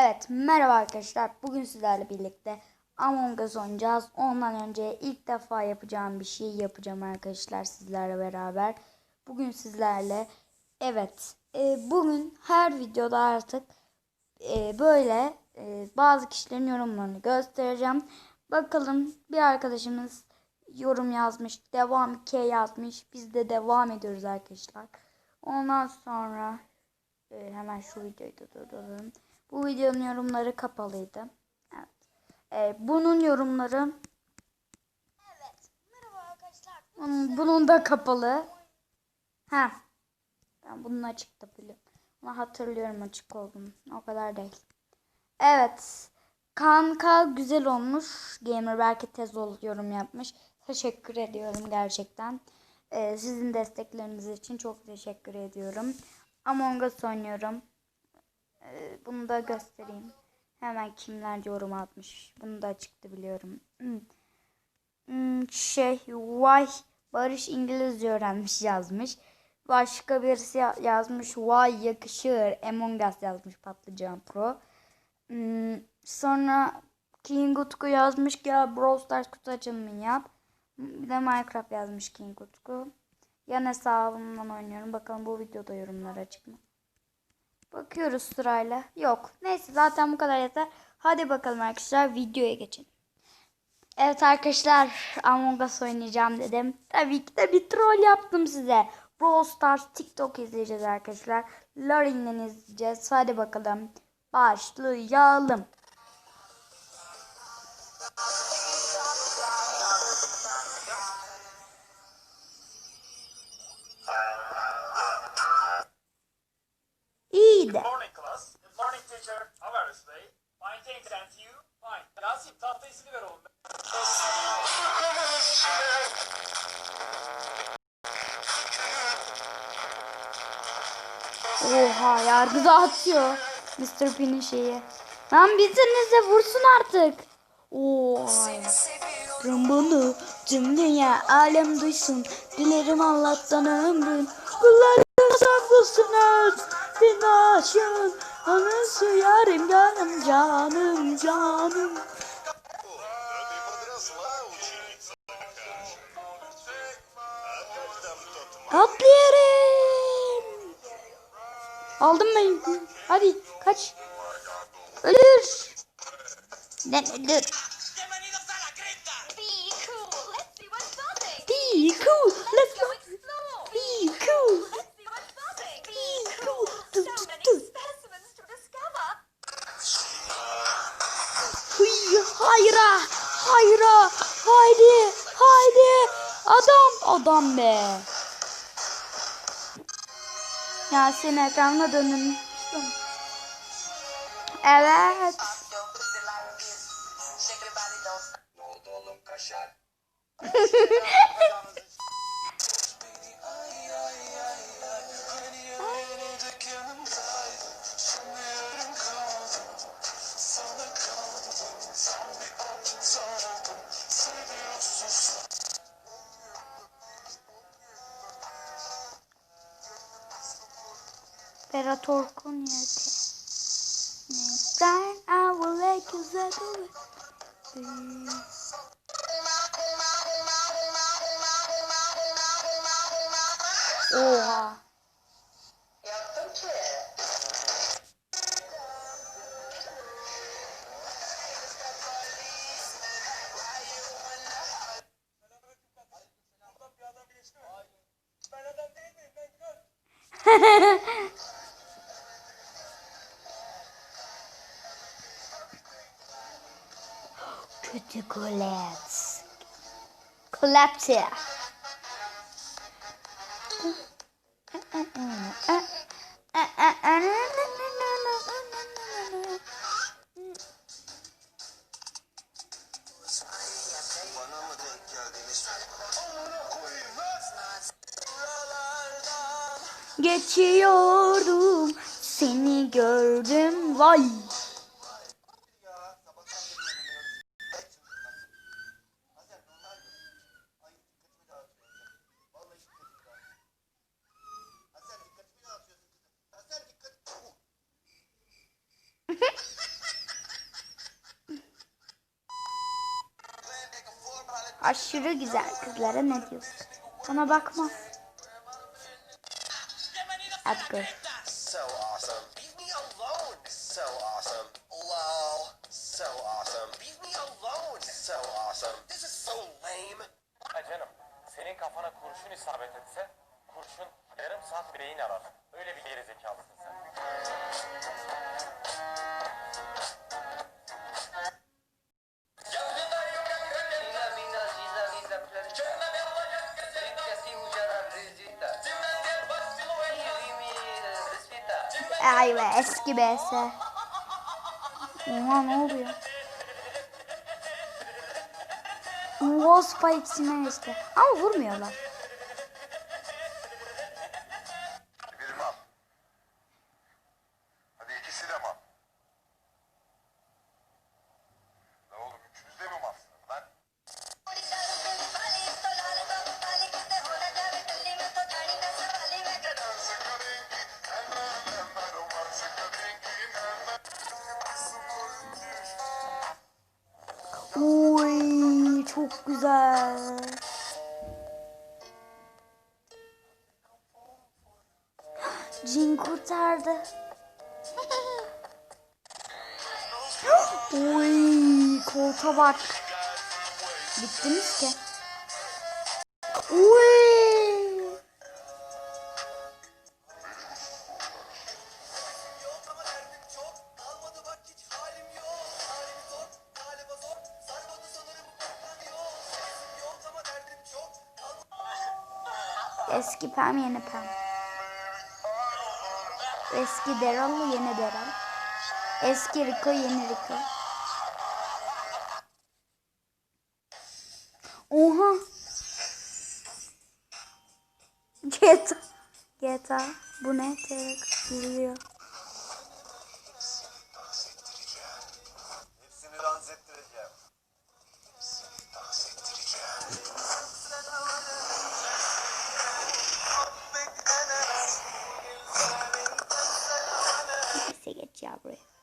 Evet merhaba arkadaşlar. Bugün sizlerle birlikte Among Us oynayacağız. Ondan önce ilk defa yapacağım bir şey yapacağım arkadaşlar sizlerle beraber. Bugün sizlerle evet e, bugün her videoda artık e, böyle e, bazı kişilerin yorumlarını göstereceğim. Bakalım bir arkadaşımız yorum yazmış. Devam 2 yazmış. Biz de devam ediyoruz arkadaşlar. Ondan sonra e, hemen şu videoyu da durduralım. Bu videonun yorumları kapalıydı. Evet. E, bunun yorumları Evet. Merhaba arkadaşlar. bunun, bunun da kapalı. Ha. Ben bunun açık da biliyorum. Ama hatırlıyorum açık olduğunu. O kadar değil. Evet. Kanka güzel olmuş. Gamer belki tez yorum yapmış. Teşekkür ediyorum gerçekten. Ee, sizin destekleriniz için çok teşekkür ediyorum. Among Us oynuyorum. Ee, bunu da göstereyim. Hemen kimler yorum atmış. Bunu da açıkta biliyorum. Hmm. Hmm, şey vay Barış İngilizce öğrenmiş yazmış. Başka birisi ya- yazmış vay yakışır Among Us yazmış Patlıcan Pro. Hmm, sonra King Utku yazmış ki ya Brawl Stars kutu açılımı yap. Bir de Minecraft yazmış King Utku. Yan hesabımdan oynuyorum. Bakalım bu videoda yorumlar açık mı? Bakıyoruz sırayla. Yok. Neyse zaten bu kadar yeter. Hadi bakalım arkadaşlar videoya geçelim. Evet arkadaşlar Among Us oynayacağım dedim. Tabii ki de bir troll yaptım size. Brawl Stars TikTok izleyeceğiz arkadaşlar. Larin'den izleyeceğiz. Hadi bakalım. Başlayalım. Oha yargı dağıtıyor. Mr. P'nin şeyi. Lan bizinize vursun artık. Oha. Bunu tüm dünya alem duysun. Dilerim Allah'tan ömrün. Kullarım saklısınız. Bin aşığın. Anın suyarım canım canım canım. Ты Aldım ben. Hadi kaç. Ölür. Lan ölür. Be cool. Let's Go. Be cool. Be cool. Du, du, du. hayra. Hayra. Haydi. Haydi. Adam. Adam be. Ya seni ekranına dönün. Evet. Ne oldu oğlum kaşar? Berat Orkun yedi. Then I will let you settle Oha. Koyayım lan! Buralardan Geçiyordum. Seni gördüm. Vay. Aşırı güzel kızlara ne diyorsun? Ona bakma. Hadi gör. So awesome. Leave me alone. So awesome. Lol. So awesome. Leave me alone. So awesome. This is so lame. Ha canım, senin kafana kurşun isabet etse, kurşun yarım saat beyin arar. Öyle bir geri zekalısın sen. Ay be eski BS. Oha ne oluyor? Oha Spike içinden geçti. Ama vurmuyorlar. Jin kurtardı. Oy kolta bak. Bittiniz ki. Oy. Eski Pam yeni Pam. Eski Daryl yeni Daryl. Eski Rico yeni Rico. Oha. GTA. GTA. Bu ne? Terek yürüyor. Neyse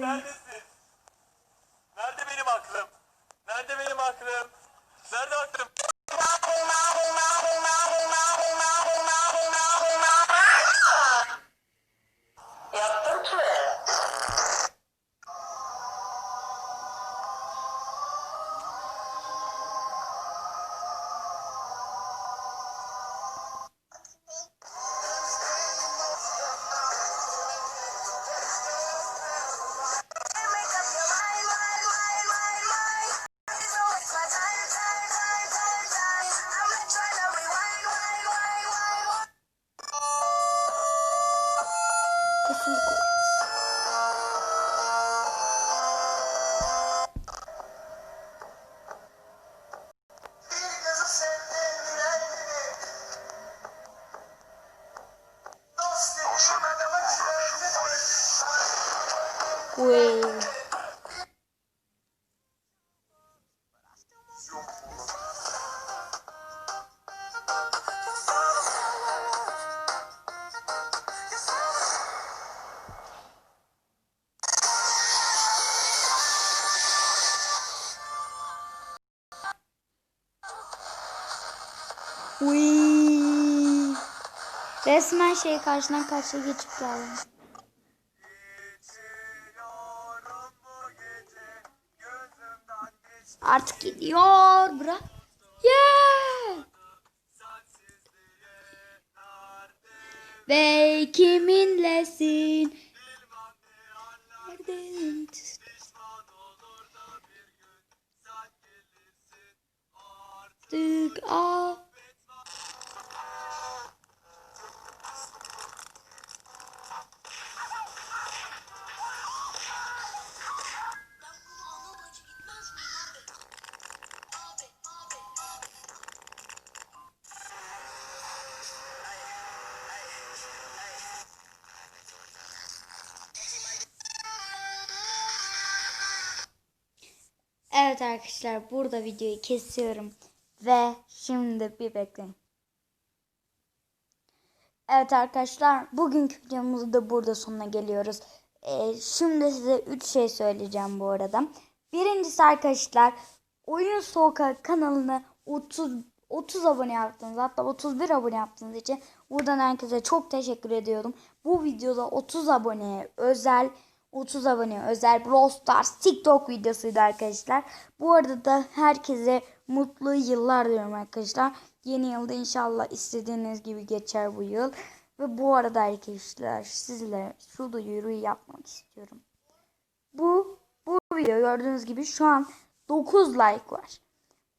Bye. Uy. Uy. Resmen şey karşıdan karşıya geçip geldim. Artık gidiyor. Bırak. Yeah. Ve kiminlesin? Neredesin? Artık al. Evet arkadaşlar burada videoyu kesiyorum. Ve şimdi bir bekleyin. Evet arkadaşlar bugünkü videomuzu da burada sonuna geliyoruz. Ee, şimdi size 3 şey söyleyeceğim bu arada. Birincisi arkadaşlar Oyun Sokak kanalını 30 30 abone yaptınız. Hatta 31 abone yaptığınız için buradan herkese çok teşekkür ediyorum. Bu videoda 30 aboneye özel 30 abone özel Brawl Stars TikTok videosuydu arkadaşlar. Bu arada da herkese mutlu yıllar diyorum arkadaşlar. Yeni yılda inşallah istediğiniz gibi geçer bu yıl. Ve bu arada arkadaşlar sizlere şu duyuruyu yapmak istiyorum. Bu bu video gördüğünüz gibi şu an 9 like var.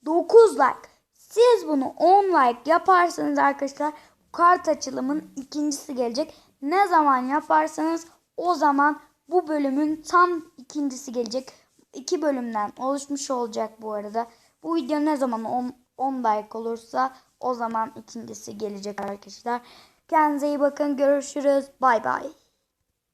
9 like. Siz bunu 10 like yaparsanız arkadaşlar kart açılımın ikincisi gelecek. Ne zaman yaparsanız o zaman bu bölümün tam ikincisi gelecek. İki bölümden oluşmuş olacak bu arada. Bu video ne zaman 10, 10 like olursa o zaman ikincisi gelecek arkadaşlar. Kendinize iyi bakın. Görüşürüz. Bay bay.